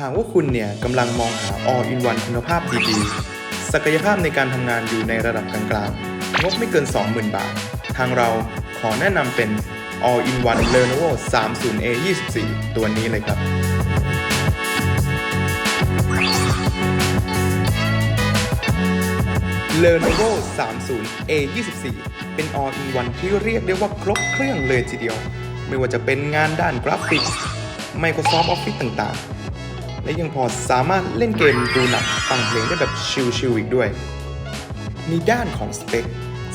หากว่าคุณเนี่ยกำลังมองหา All in One คุณภาพดีๆ ศักยภาพในการทำงานอยู่ในระดับกลางๆ งบไม่เกิน 20,000 บาท ทางเราขอแนะนำเป็น All in One Lenovo 30A 24 ตัวนี้เลยครับ Lenovo 30A 24เป็น All in One ที่เรียกได้ว่าครบเครื่องเลยทีเดียว ไม่ว่าจะเป็นงานด้านกราฟิก Microsoft Office ต่างๆ และยังพอสามารถเล่นเกมดูหนังฟังเพลงได้แบบชิลๆอีกด้วยในด้านของสเปค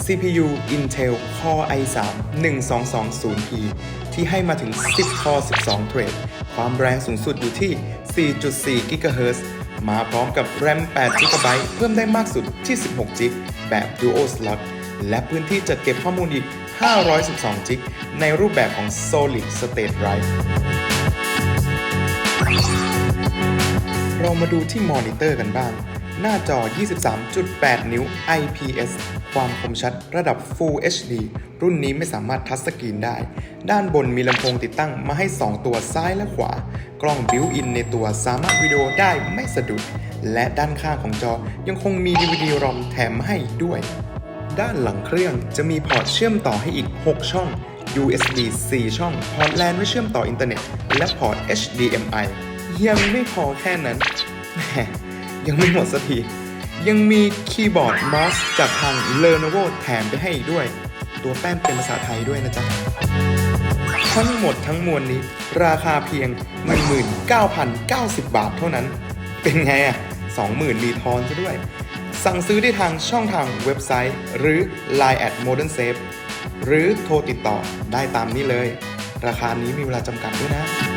CPU Intel Core i3 1220p ที่ให้มาถึง 10 Core 12 Thread ความแรงสูงสุดอยู่ที่ 4.4 GHz มาพร้อมกับ RAM 8 GB เพิ่มได้มากสุดที่ 16 GB แบบ Dual Slot และพื้นที่จัดเก็บข้อมูลอีก 512 GB ในรูปแบบของ Solid State Drive เรามาดูที่มอนิเตอร์กันบ้าง หน้าจอ 23.8 นิ้ว IPS ความคมชัดระดับ Full HD รุ่นนี้ไม่สามารถทัชสกรีนได้ ด้านบนมีลำโพงติดตั้งมาให้ 2 ตัวซ้ายและขวา กล้องบิวอินในตัวสามารถวิดีโอได้ไม่สะดุด และด้านข้างของจอยังคงมี DVD ROM แถมให้ด้วย ด้านหลังเครื่องจะมีพอร์ตเชื่อมต่อให้อีก 6 ช่อง USB 4 ช่อง พอร์ตแลนไว้เชื่อมต่ออินเทอร์เน็ต และพอร์ต HDMI ยังไม่พอแค่นั้นแหมยังไม่หมดสักทียังมีคีย์บอร์ดมอสจากทาง Lenovo แถมไปให้อีกด้วย ตัวแป้นเป็นภาษาไทยด้วยนะจ๊ะ ทั้งหมดทั้งมวลนี้ ราคาเพียง 19,090 บาทเท่านั้น เป็นไงอะ20,000 มีทอนซะด้วย สั่งซื้อได้ทางช่องทางเว็บไซต์ หรือ Line at Modern Safe หรือโทรติดต่อได้ตามนี้เลย ราคานี้มีเวลาจำกัดด้วยนะ